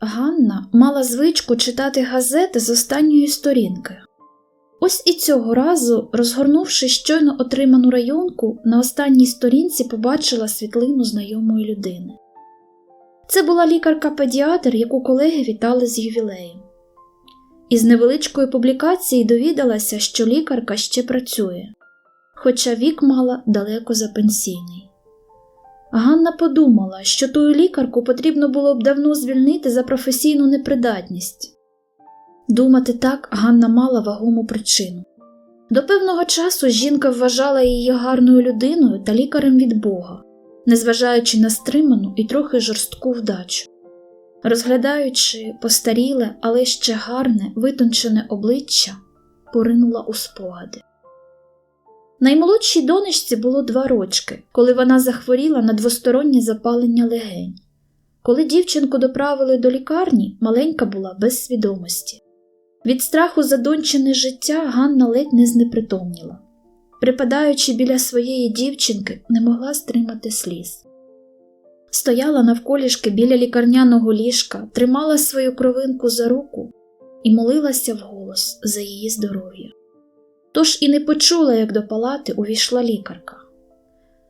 Ганна мала звичку читати газети з останньої сторінки. Ось і цього разу, розгорнувши щойно отриману районку, на останній сторінці побачила світлину знайомої людини. Це була лікарка-педіатр, яку колеги вітали з ювілеєм. Із невеличкої публікації довідалася, що лікарка ще працює, хоча вік мала далеко за пенсійний. Ганна подумала, що тую лікарку потрібно було б давно звільнити за професійну непридатність. Думати так Ганна мала вагому причину. До певного часу жінка вважала її гарною людиною та лікарем від Бога, незважаючи на стриману і трохи жорстку вдачу. Розглядаючи постаріле, але ще гарне, витончене обличчя, поринула у спогади. Наймолодшій донечці було два рочки, коли вона захворіла на двостороннє запалення легень. Коли дівчинку доправили до лікарні, маленька була без свідомості. Від страху за дончине життя Ганна ледь не знепритомніла. Припадаючи біля своєї дівчинки, не могла стримати сліз. Стояла навколішки біля лікарняного ліжка, тримала свою кровинку за руку і молилася вголос за її здоров'я. Тож і не почула, як до палати увійшла лікарка.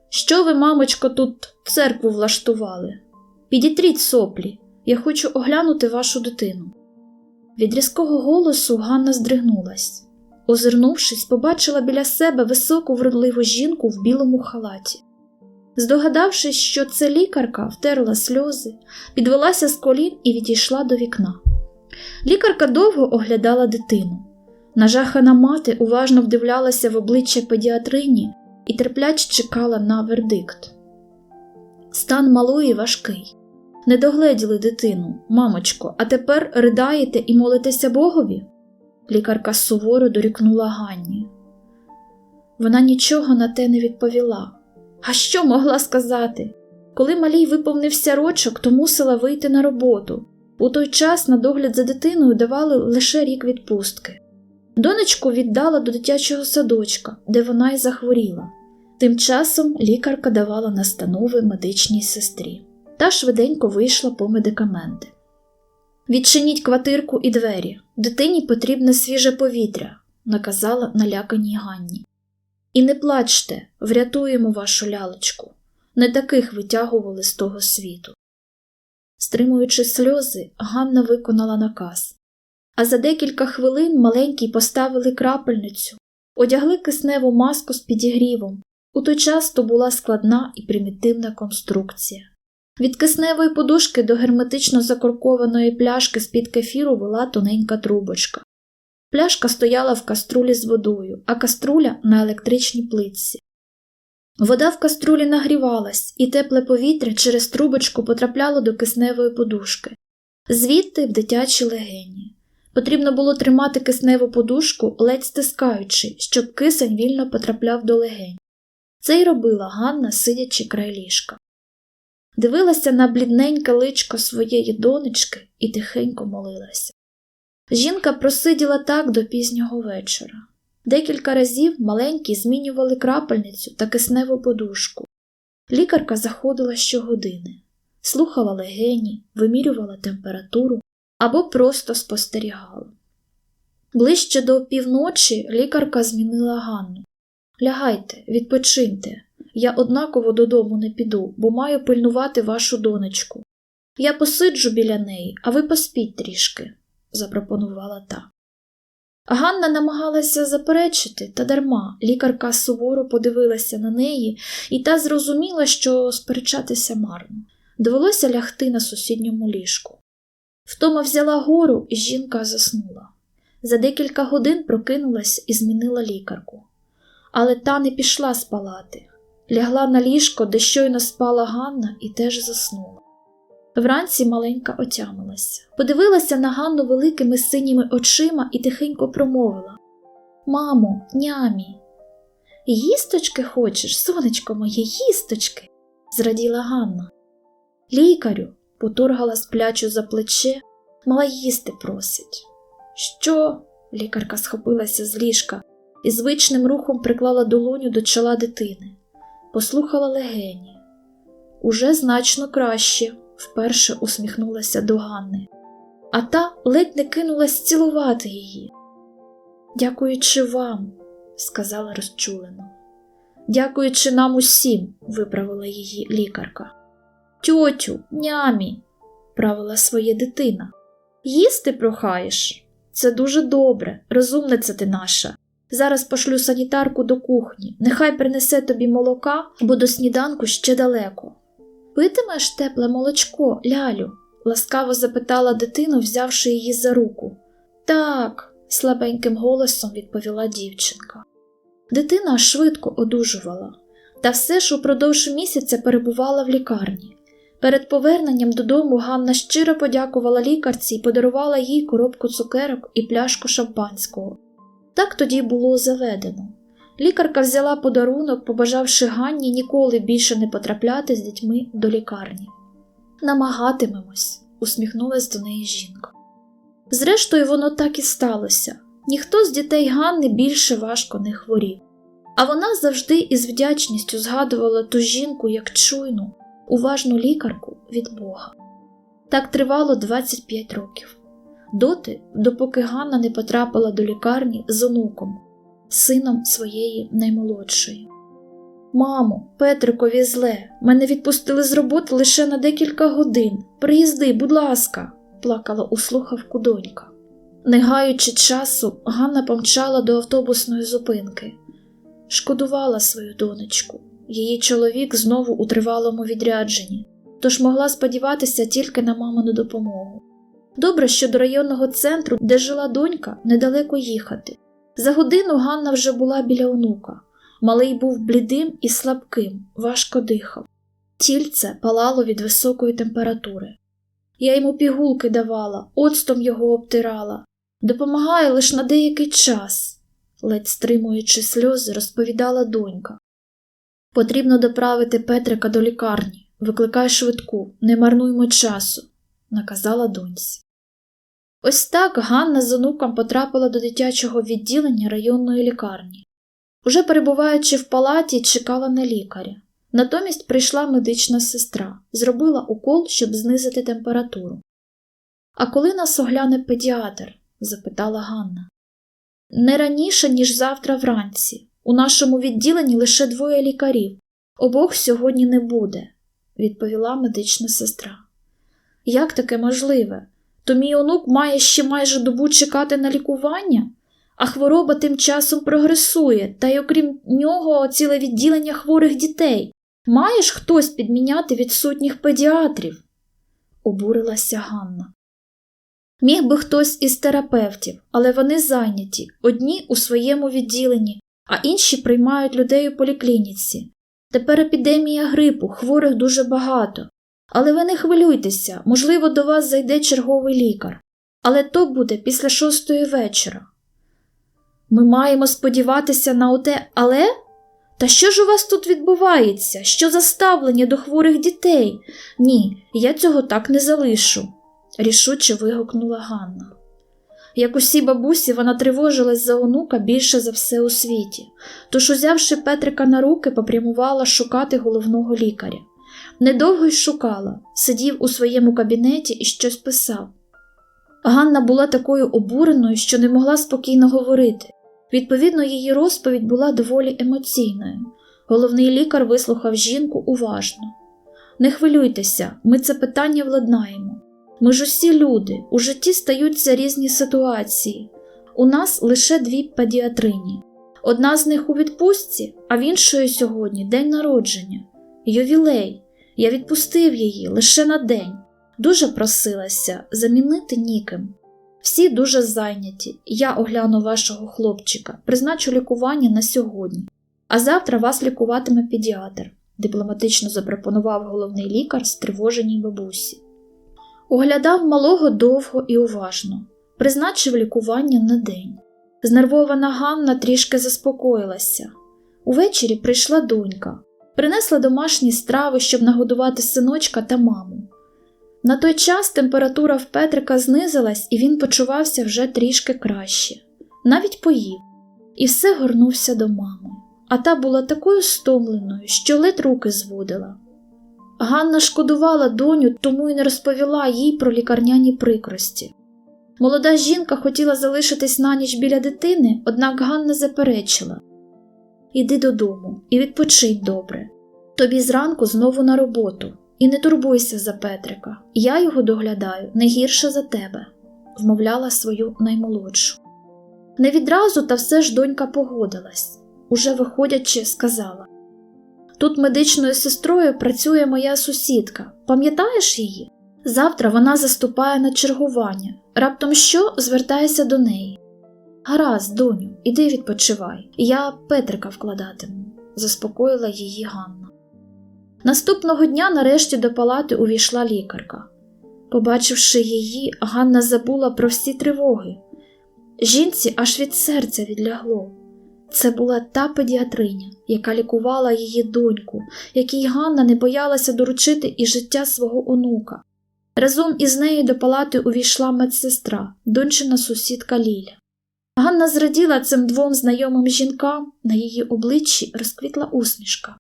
Що ви, мамочко, тут церкву влаштували? Підітріть соплі, я хочу оглянути вашу дитину. Від різкого голосу Ганна здригнулась. Озирнувшись, побачила біля себе високу вродливу жінку в білому халаті. Здогадавшись, що це лікарка, втерла сльози, підвелася з колін і відійшла до вікна. Лікарка довго оглядала дитину. Нажахана мати уважно вдивлялася в обличчя педіатрині і терпляче чекала на вердикт. Стан малої важкий. Не догледіли дитину, мамочко, а тепер ридаєте і молитеся Богові? Лікарка суворо дорікнула Ганні. Вона нічого на те не відповіла. А що могла сказати? Коли малій виповнився рочок, то мусила вийти на роботу. У той час на догляд за дитиною давали лише рік відпустки. Донечку віддала до дитячого садочка, де вона й захворіла. Тим часом лікарка давала настанови медичній сестрі та швиденько вийшла по медикаменти. Відчиніть квартирку і двері, дитині потрібне свіже повітря, наказала наляканій Ганні. І не плачте, врятуємо вашу лялечку. Не таких витягували з того світу. Стримуючи сльози, Ганна виконала наказ. А за декілька хвилин маленькій поставили крапельницю, одягли кисневу маску з підігрівом. У той час то була складна і примітивна конструкція. Від кисневої подушки до герметично закоркованої пляшки з-під кефіру вела тоненька трубочка. Пляшка стояла в каструлі з водою, а каструля на електричній плитці. Вода в каструлі нагрівалась, і тепле повітря через трубочку потрапляло до кисневої подушки, звідти в дитячі легені. Потрібно було тримати кисневу подушку, ледь стискаючи, щоб кисень вільно потрапляв до легень. Це й робила Ганна, сидячи край ліжка. Дивилася на блідненьке личко своєї донечки і тихенько молилася. Жінка просиділа так до пізнього вечора. Декілька разів маленькі змінювали крапельницю та кисневу подушку. Лікарка заходила щогодини, слухала легені, вимірювала температуру або просто спостерігала. Ближче до півночі лікарка змінила Ганну. Лягайте, відпочиньте, я однаково додому не піду, бо маю пильнувати вашу донечку. Я посиджу біля неї, а ви поспіть трішки, запропонувала та. Ганна намагалася заперечити, та дарма лікарка суворо подивилася на неї, і та зрозуміла, що сперечатися марно. Довелося лягти на сусідньому ліжку. Втома взяла гору, і жінка заснула. За декілька годин прокинулась і змінила лікарку. Але та не пішла з палати. Лягла на ліжко, де щойно спала Ганна, і теж заснула. Вранці маленька отямилася, подивилася на Ганну великими синіми очима і тихенько промовила Мамо, нямі, їсточки хочеш, сонечко моє, їсточки, зраділа Ганна. Лікарю, поторгала сплячу за плече, мала їсти просить. Що? лікарка схопилася з ліжка і звичним рухом приклала долоню до чола дитини, послухала легені. уже значно краще, вперше усміхнулася до Ганни, а та ледь не кинулась цілувати її. Дякуючи вам, сказала розчулено. Дякуючи нам усім, виправила її лікарка. Тьотю, нямі, правила своє дитина. Їсти прохаєш? Це дуже добре, розумниця ти наша. Зараз пошлю санітарку до кухні, нехай принесе тобі молока, бо до сніданку ще далеко. Питимеш тепле молочко, лялю? ласкаво запитала дитину, взявши її за руку. Так, слабеньким голосом відповіла дівчинка. Дитина швидко одужувала, та все ж упродовж місяця перебувала в лікарні. Перед поверненням додому Ганна щиро подякувала лікарці і подарувала їй коробку цукерок і пляшку шампанського. Так тоді було заведено. Лікарка взяла подарунок, побажавши Ганні ніколи більше не потрапляти з дітьми до лікарні. Намагатимемось, усміхнулась до неї жінка. Зрештою, воно так і сталося. Ніхто з дітей Ганни більше важко не хворів. А вона завжди із вдячністю згадувала ту жінку як чуйну, уважну лікарку від Бога. Так тривало 25 років. Доти, допоки Ганна не потрапила до лікарні з онуком, сином своєї наймолодшої. Мамо, Петрикові зле, мене відпустили з роботи лише на декілька годин. Приїзди, будь ласка, плакала у слухавку донька. Не гаючи часу, Ганна помчала до автобусної зупинки, шкодувала свою донечку. Її чоловік знову у тривалому відрядженні, тож могла сподіватися тільки на мамину допомогу. Добре, що до районного центру, де жила донька, недалеко їхати. За годину Ганна вже була біля онука. Малий був блідим і слабким, важко дихав. Тільце палало від високої температури. Я йому пігулки давала, оцтом його обтирала. Допомагає лише на деякий час, ледь стримуючи сльози, розповідала донька. Потрібно доправити Петрика до лікарні. Викликай швидку, не марнуймо часу, наказала доньці. Ось так Ганна з онуком потрапила до дитячого відділення районної лікарні. Уже перебуваючи в палаті, чекала на лікаря. Натомість прийшла медична сестра, зробила укол, щоб знизити температуру. А коли нас огляне педіатр? запитала Ганна. Не раніше, ніж завтра вранці. У нашому відділенні лише двоє лікарів. Обох сьогодні не буде, відповіла медична сестра. Як таке можливе? То мій онук має ще майже добу чекати на лікування, а хвороба тим часом прогресує, та й окрім нього ціле відділення хворих дітей. Маєш хтось підміняти відсутніх педіатрів? обурилася Ганна. Міг би хтось із терапевтів, але вони зайняті, одні у своєму відділенні, а інші приймають людей у поліклініці. Тепер епідемія грипу, хворих дуже багато. Але ви не хвилюйтеся, можливо, до вас зайде черговий лікар. Але то буде після шостої вечора. Ми маємо сподіватися на оте, але? Та що ж у вас тут відбувається? Що за ставлення до хворих дітей? Ні, я цього так не залишу, рішуче вигукнула Ганна. Як усі бабусі, вона тривожилась за онука більше за все у світі, тож, узявши Петрика на руки, попрямувала шукати головного лікаря. Недовго й шукала, сидів у своєму кабінеті і щось писав. Ганна була такою обуреною, що не могла спокійно говорити. Відповідно, її розповідь була доволі емоційною. Головний лікар вислухав жінку уважно. Не хвилюйтеся, ми це питання владнаємо. Ми ж усі люди, у житті стаються різні ситуації. У нас лише дві педіатрині. Одна з них у відпустці, а в іншої сьогодні день народження. Ювілей. Я відпустив її лише на день. Дуже просилася замінити ніким. Всі дуже зайняті. Я огляну вашого хлопчика, призначу лікування на сьогодні, а завтра вас лікуватиме педіатр, дипломатично запропонував головний лікар стривоженій бабусі. Оглядав малого довго і уважно, призначив лікування на день. Знервована Ганна трішки заспокоїлася. Увечері прийшла донька, принесла домашні страви, щоб нагодувати синочка та маму. На той час температура в Петрика знизилась, і він почувався вже трішки краще, навіть поїв, і все горнувся до мами. А та була такою стомленою, що ледь руки зводила. Ганна шкодувала доню, тому й не розповіла їй про лікарняні прикрості. Молода жінка хотіла залишитись на ніч біля дитини, однак Ганна заперечила Іди додому і відпочинь добре. Тобі зранку знову на роботу, і не турбуйся за Петрика. Я його доглядаю не гірше за тебе, вмовляла свою наймолодшу. Не відразу, та все ж донька погодилась. Уже виходячи, сказала Тут медичною сестрою працює моя сусідка. Пам'ятаєш її? Завтра вона заступає на чергування. Раптом що звертайся до неї. Гаразд, доню, іди відпочивай, я Петрика вкладатиму, заспокоїла її Ганна. Наступного дня нарешті до палати увійшла лікарка. Побачивши її, Ганна забула про всі тривоги. Жінці аж від серця відлягло. Це була та педіатриня, яка лікувала її доньку, якій Ганна не боялася доручити і життя свого онука. Разом із нею до палати увійшла медсестра, дончина сусідка Ліля. Ганна зраділа цим двом знайомим жінкам, на її обличчі розквітла усмішка.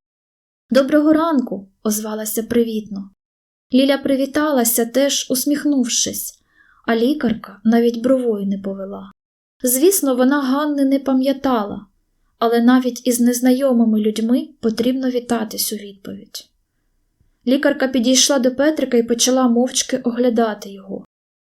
Доброго ранку, озвалася привітно. Ліля привіталася, теж усміхнувшись, а лікарка навіть бровою не повела. Звісно, вона Ганни не пам'ятала, але навіть із незнайомими людьми потрібно вітатись у відповідь. Лікарка підійшла до Петрика і почала мовчки оглядати його.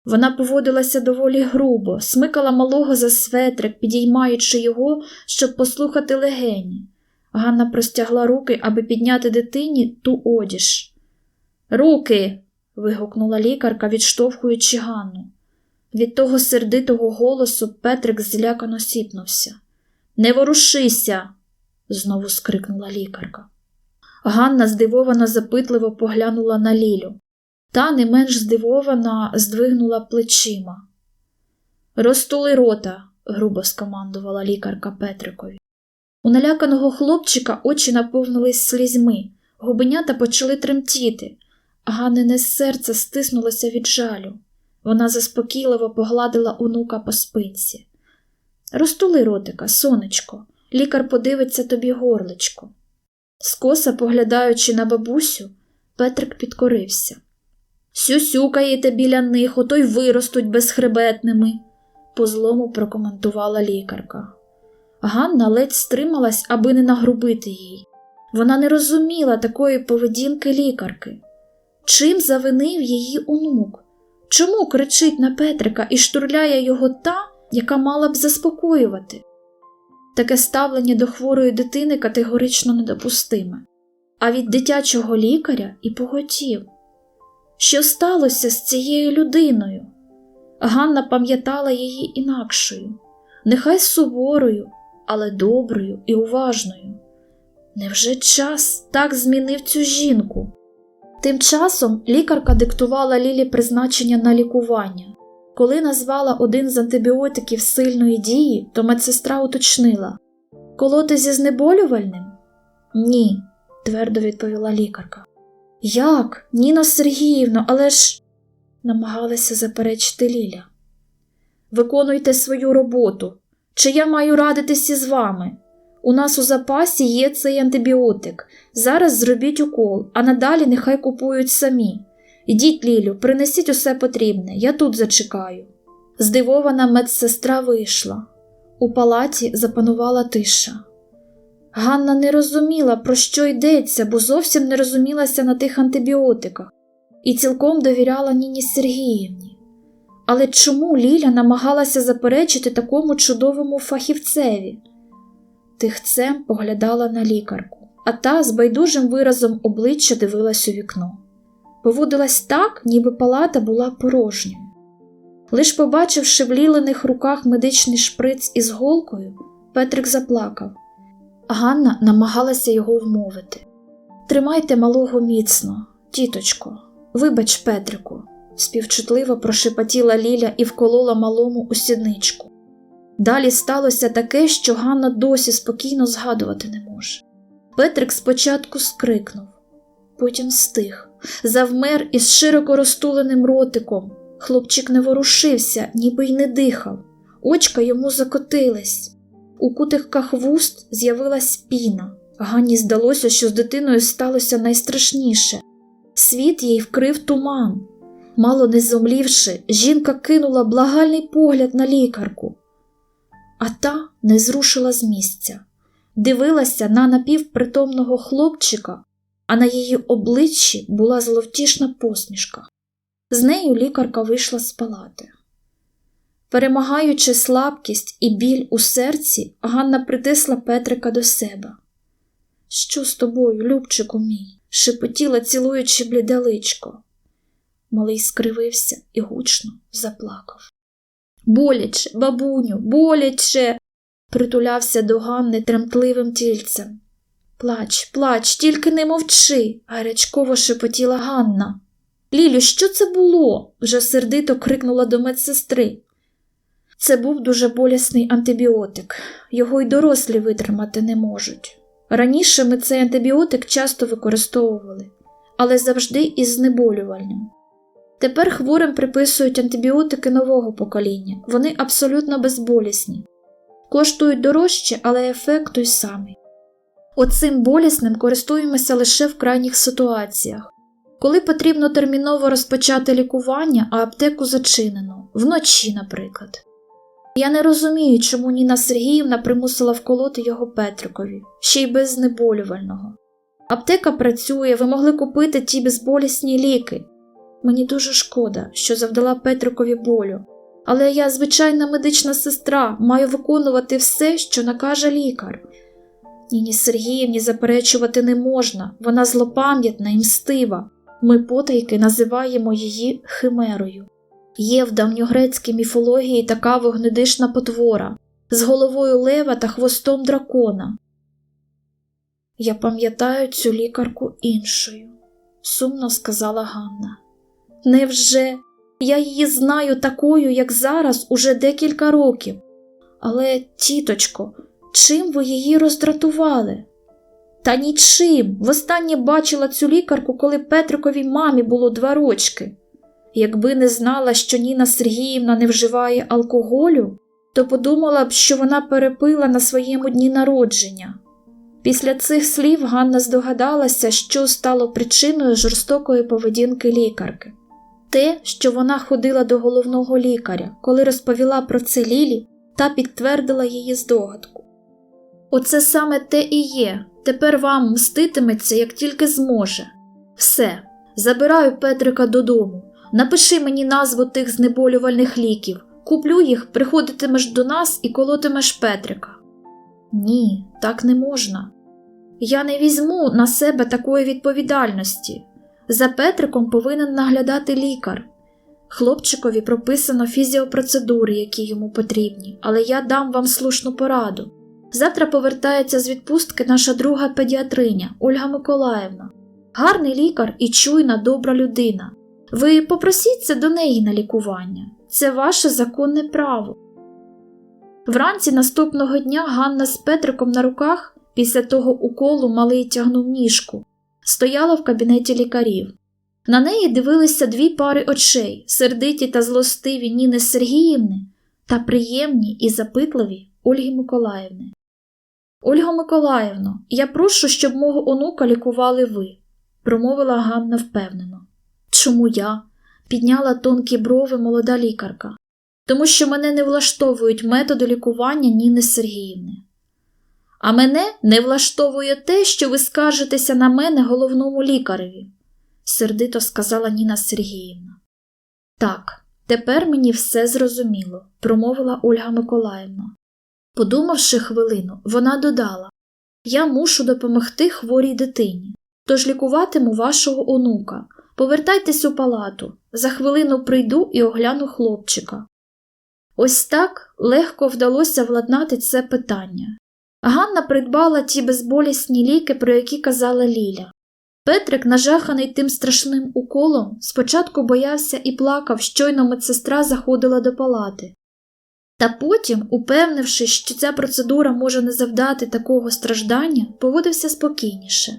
Вона поводилася доволі грубо, смикала малого за светрик, підіймаючи його, щоб послухати легені. Ганна простягла руки, аби підняти дитині ту одіж. Руки. вигукнула лікарка, відштовхуючи Ганну. Від того сердитого голосу Петрик злякано сіпнувся. Не ворушися, знову скрикнула лікарка. Ганна здивовано запитливо поглянула на Лілю. Та не менш здивована здвигнула плечима. Розтули рота, грубо скомандувала лікарка Петрикові. У наляканого хлопчика очі наповнились слізьми, губенята почали тремтіти, а Ганнине серце стиснулося від жалю. Вона заспокійливо погладила онука по спинці. Розтули ротика, сонечко, лікар подивиться тобі горличко. Скоса, поглядаючи на бабусю, Петрик підкорився. Сюсюкаєте біля них, ото й виростуть безхребетними, по злому прокоментувала лікарка. Ганна ледь стрималась, аби не нагрубити їй. Вона не розуміла такої поведінки лікарки. Чим завинив її онук? Чому кричить на Петрика і штурляє його та, яка мала б заспокоювати? Таке ставлення до хворої дитини категорично недопустиме, а від дитячого лікаря і поготів. Що сталося з цією людиною? Ганна пам'ятала її інакшою, нехай суворою, але доброю і уважною. Невже час так змінив цю жінку? Тим часом лікарка диктувала Лілі призначення на лікування. Коли назвала один з антибіотиків сильної дії, то медсестра уточнила Колоти зі знеболювальним? Ні, твердо відповіла лікарка. Як, Ніно Сергіївно, але ж. намагалася заперечити Ліля. Виконуйте свою роботу. Чи я маю радитися з вами? У нас у запасі є цей антибіотик. Зараз зробіть укол, а надалі нехай купують самі. Ідіть, Лілю, принесіть усе потрібне, я тут зачекаю. Здивована медсестра вийшла. У палаті запанувала тиша. Ганна не розуміла, про що йдеться, бо зовсім не розумілася на тих антибіотиках і цілком довіряла Ніні Сергіївні. Але чому Ліля намагалася заперечити такому чудовому фахівцеві? Тихцем поглядала на лікарку, а та з байдужим виразом обличчя дивилась у вікно. Поводилась так, ніби палата була порожньою. Лиш побачивши в лілених руках медичний шприц із голкою, Петрик заплакав. Ганна намагалася його вмовити. Тримайте малого міцно, тіточко, вибач, Петрику, співчутливо прошепотіла Ліля і вколола малому у сідничку. Далі сталося таке, що Ганна досі спокійно згадувати не може. Петрик спочатку скрикнув, потім стих, завмер із широко розтуленим ротиком. Хлопчик не ворушився, ніби й не дихав, очка йому закотились. У кутиках вуст з'явилась піна. Ганні здалося, що з дитиною сталося найстрашніше. Світ їй вкрив туман. Мало не зомлівши, жінка кинула благальний погляд на лікарку, а та не зрушила з місця, дивилася на напівпритомного хлопчика, а на її обличчі була зловтішна посмішка. З нею лікарка вийшла з палати. Перемагаючи слабкість і біль у серці, Ганна притисла Петрика до себе. Що з тобою, Любчику мій? шепотіла, цілуючи бліде личко. Малий скривився і гучно заплакав. Боляче, бабуню, боляче. притулявся до Ганни тремтливим тільцем. Плач, плач, тільки не мовчи, гарячково шепотіла Ганна. Лілю, що це було? вже сердито крикнула до медсестри. Це був дуже болісний антибіотик, його й дорослі витримати не можуть. Раніше ми цей антибіотик часто використовували, але завжди із знеболювальним. Тепер хворим приписують антибіотики нового покоління, вони абсолютно безболісні, коштують дорожче, але ефект той самий. Оцим болісним користуємося лише в крайніх ситуаціях, коли потрібно терміново розпочати лікування, а аптеку зачинено, вночі, наприклад. Я не розумію, чому Ніна Сергіївна примусила вколоти його Петрикові, ще й без знеболювального. Аптека працює, ви могли купити ті безболісні ліки. Мені дуже шкода, що завдала Петрикові болю, але я звичайна медична сестра, маю виконувати все, що накаже лікар. Ніні Сергіївні заперечувати не можна, вона злопам'ятна і мстива. Ми потайки називаємо її химерою. Є в давньогрецькій міфології така вогнедишна потвора з головою лева та хвостом дракона. Я пам'ятаю цю лікарку іншою, сумно сказала Ганна. Невже я її знаю такою, як зараз, уже декілька років. Але, тіточко, чим ви її роздратували? Та нічим. Востаннє бачила цю лікарку, коли Петриковій мамі було два рочки. Якби не знала, що Ніна Сергіївна не вживає алкоголю, то подумала б, що вона перепила на своєму дні народження. Після цих слів Ганна здогадалася, що стало причиною жорстокої поведінки лікарки. Те, що вона ходила до головного лікаря, коли розповіла про це Лілі, та підтвердила її здогадку. Оце саме те і є. Тепер вам мститиметься, як тільки зможе. Все, забираю Петрика додому. Напиши мені назву тих знеболювальних ліків, куплю їх, приходитимеш до нас і колотимеш Петрика. Ні, так не можна. Я не візьму на себе такої відповідальності. За Петриком повинен наглядати лікар. Хлопчикові прописано фізіопроцедури, які йому потрібні, але я дам вам слушну пораду. Завтра повертається з відпустки наша друга педіатриня Ольга Миколаївна. Гарний лікар і чуйна добра людина. Ви попросіться до неї на лікування. Це ваше законне право. Вранці наступного дня Ганна з Петриком на руках, після того уколу малий тягнув ніжку, стояла в кабінеті лікарів. На неї дивилися дві пари очей, сердиті та злостиві Ніни Сергіївни та приємні і запитливі Ольги Миколаївни. Ольго Миколаївно, я прошу, щоб мого онука лікували ви, промовила Ганна впевнено. Чому я? підняла тонкі брови молода лікарка, тому що мене не влаштовують методи лікування Ніни Сергіївни. А мене не влаштовує те, що ви скаржитеся на мене головному лікареві, сердито сказала Ніна Сергіївна. Так, тепер мені все зрозуміло, промовила Ольга Миколаївна. Подумавши хвилину, вона додала Я мушу допомогти хворій дитині, тож лікуватиму вашого онука. Повертайтесь у палату, за хвилину прийду і огляну хлопчика. Ось так легко вдалося владнати це питання. Ганна придбала ті безболісні ліки, про які казала Ліля. Петрик, нажаханий тим страшним уколом, спочатку боявся і плакав, щойно медсестра заходила до палати. Та потім, упевнившись, що ця процедура може не завдати такого страждання, поводився спокійніше.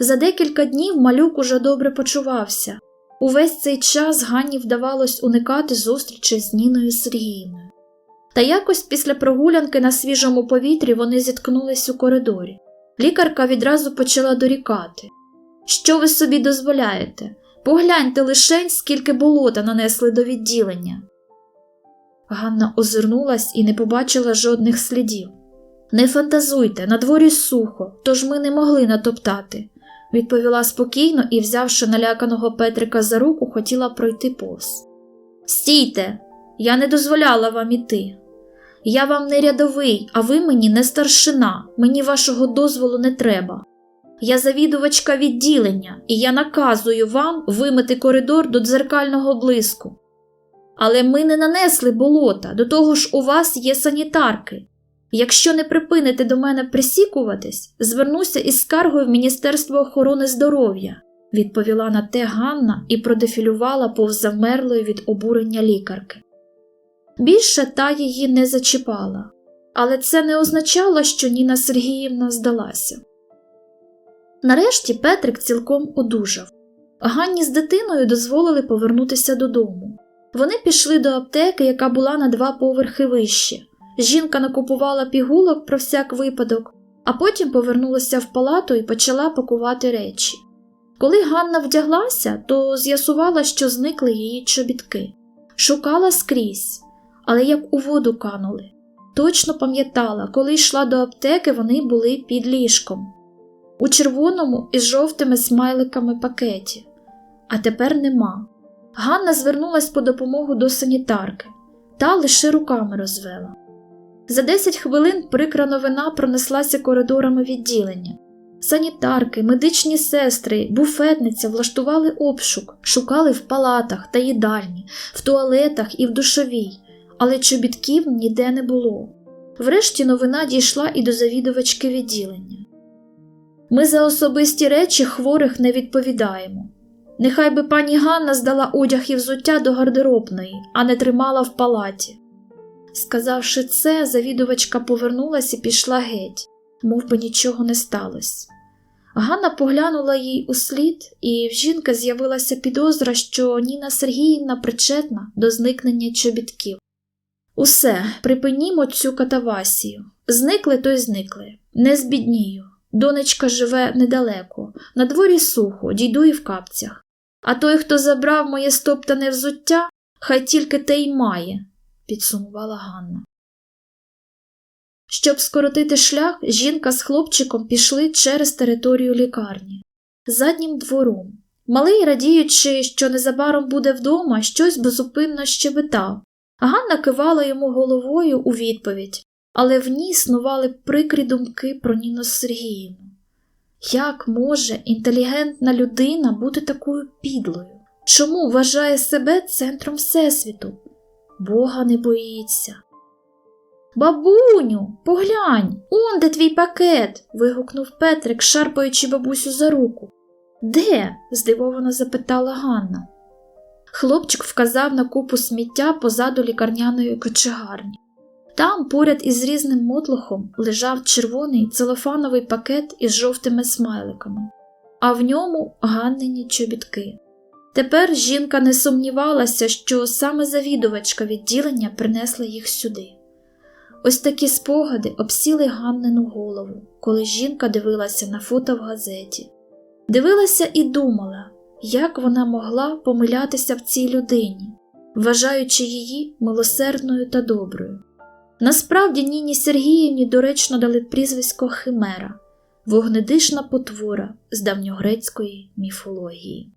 За декілька днів малюк уже добре почувався. Увесь цей час Ганні вдавалось уникати зустрічі з Ніною Сергіївною. Та якось після прогулянки на свіжому повітрі вони зіткнулись у коридорі. Лікарка відразу почала дорікати. Що ви собі дозволяєте? Погляньте лишень, скільки болота нанесли до відділення. Ганна озирнулась і не побачила жодних слідів. Не фантазуйте, на дворі сухо, тож ми не могли натоптати, відповіла спокійно і, взявши наляканого Петрика за руку, хотіла пройти повз. Стійте, я не дозволяла вам іти. Я вам не рядовий, а ви мені не старшина, мені вашого дозволу не треба. Я завідувачка відділення, і я наказую вам вимити коридор до дзеркального блиску. Але ми не нанесли болота, до того ж у вас є санітарки. Якщо не припините до мене присікуватись, звернуся із скаргою в Міністерство охорони здоров'я, відповіла на те Ганна і продефілювала повз завмерлої від обурення лікарки. Більше та її не зачіпала, але це не означало, що Ніна Сергіївна здалася. Нарешті Петрик цілком одужав. Ганні з дитиною дозволили повернутися додому. Вони пішли до аптеки, яка була на два поверхи вище. Жінка накупувала пігулок про всяк випадок, а потім повернулася в палату і почала пакувати речі. Коли Ганна вдяглася, то з'ясувала, що зникли її чобітки. Шукала скрізь, але як у воду канули. Точно пам'ятала, коли йшла до аптеки, вони були під ліжком, у червоному із жовтими смайликами пакеті, а тепер нема. Ганна звернулась по допомогу до санітарки, та лише руками розвела. За 10 хвилин прикра новина пронеслася коридорами відділення. Санітарки, медичні сестри, буфетниця влаштували обшук, шукали в палатах та їдальні, в туалетах і в душовій, але чобітків ніде не було. Врешті новина дійшла і до завідувачки відділення. Ми за особисті речі хворих не відповідаємо. Нехай би пані Ганна здала одяг і взуття до гардеробної, а не тримала в палаті. Сказавши це, завідувачка повернулась і пішла геть, мов би нічого не сталося. Ганна поглянула їй у слід, і в жінки з'явилася підозра, що Ніна Сергіївна причетна до зникнення чобітків. Усе, припинімо цю катавасію. Зникли, то й зникли, не збіднію. Донечка живе недалеко, на дворі сухо, дійду і в капцях. А той, хто забрав моє стоптане взуття, хай тільки те й має, підсумувала Ганна. Щоб скоротити шлях, жінка з хлопчиком пішли через територію лікарні, заднім двором. Малий, радіючи, що незабаром буде вдома, щось безупинно щебетав. Ганна кивала йому головою у відповідь, але в ній снували прикрі думки про Ніну Сергіївну. Як може інтелігентна людина бути такою підлою? Чому вважає себе центром Всесвіту? Бога не боїться. Бабуню, поглянь, он де твій пакет. вигукнув Петрик, шарпаючи бабусю за руку. Де? здивовано запитала Ганна. Хлопчик вказав на купу сміття позаду лікарняної кочегарні. Там, поряд із різним мотлохом, лежав червоний целофановий пакет із жовтими смайликами, а в ньому ганнені чобітки. Тепер жінка не сумнівалася, що саме завідувачка відділення принесла їх сюди. Ось такі спогади обсіли Ганнину голову, коли жінка дивилася на фото в газеті. Дивилася і думала, як вона могла помилятися в цій людині, вважаючи її милосердною та доброю. Насправді Ніні Сергіївні доречно дали прізвисько Химера, вогнедишна потвора з давньогрецької міфології.